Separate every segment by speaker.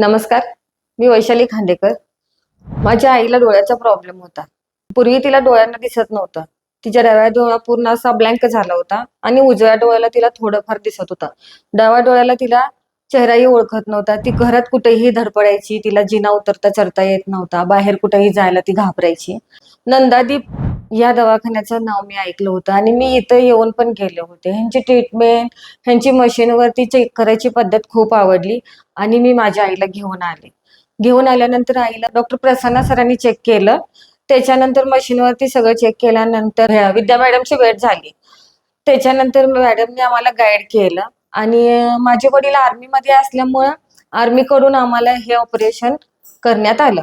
Speaker 1: नमस्कार मी वैशाली खांडेकर. माझ्या आईला डोळ्याचा प्रॉब्लेम होता. पूर्वी तिला डोळ्यांना दिसत नव्हतं. तिच्या डाव्या डोळा पूर्ण असा ब्लँक झाला होता आणि उजव्या डोळ्याला तिला थोडंफार दिसत होतं. डाव्या डोळ्याला तिला चेहराही ओळखत नव्हता. ती घरात कुठेही धडपडायची तिला जिना उतरता चढता येत नव्हता. बाहेर कुठेही जायला ती घाबरायची. नंदादीप या दवाखान्याचं नाव मी ऐकलं होतं आणि मी इथं येऊन पण गेले होते. ह्यांची ट्रीटमेंट ह्यांची मशीनवरती चेक करायची पद्धत खूप आवडली आणि मी माझ्या आईला घेऊन आले. घेऊन आल्यानंतर आईला डॉक्टर प्रसन्ना सरांनी चेक केलं. त्याच्यानंतर मशीनवरती सगळं चेक केल्यानंतर ह्या विद्या मॅडमची भेट झाली. त्याच्यानंतर मॅडमने आम्हाला गाईड केलं आणि माझे वडील आर्मीमध्ये असल्यामुळं आर्मीकडून आम्हाला हे ऑपरेशन करण्यात आलं.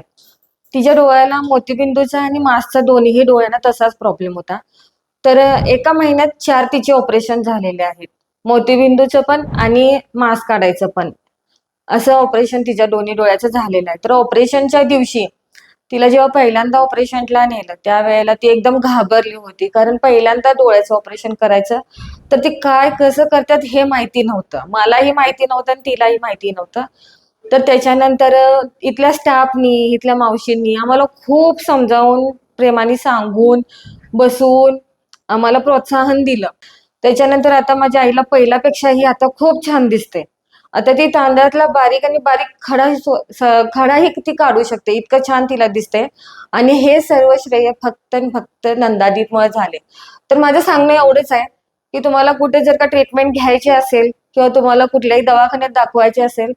Speaker 1: तिच्या डोळ्याला मोतीबिंदूचा आणि मास्कचा दोन्हीही डोळ्यांना तसाच प्रॉब्लेम होता. तर एका महिन्यात चार तिचे ऑपरेशन झालेले आहेत. मोतीबिंदूचं पण आणि मास्क काढायचं पण. असं ऑपरेशन तिच्या दोन्ही डोळ्याचं झालेलं आहे. तर ऑपरेशनच्या दिवशी तिला जेव्हा पहिल्यांदा ऑपरेशनला नेलं त्यावेळेला ती एकदम घाबरली होती. कारण पहिल्यांदा डोळ्याचं ऑपरेशन करायचं. तर ते काय कसं करतात हे माहिती नव्हतं. मलाही माहिती नव्हतं आणि तिलाही माहिती नव्हतं. तर त्याच्यानंतर इथल्या स्टाफनी इथल्या मावशींनी आम्हाला खूप समजावून प्रेमाने सांगून बसून आम्हाला प्रोत्साहन दिलं. त्याच्यानंतर आता माझ्या आईला पहिल्यापेक्षाही आता खूप छान दिसते. आता ती तांदळातला बारीक आणि बारीक खडा खडाही ती काढू शकते. इतकं छान तिला दिसते आणि हे सर्व श्रेय फक्त आणि फक्त नंदादीपमुळे झाले. तर माझं सांगणं एवढंच आहे की तुम्हाला कुठे जर का ट्रीटमेंट घ्यायची असेल किंवा तुम्हाला कुठल्याही दवाखान्यात दाखवायचे असेल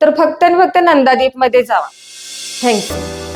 Speaker 1: तर फक्त आणि फक्त नंदादीपमध्ये जावा. थँक्यू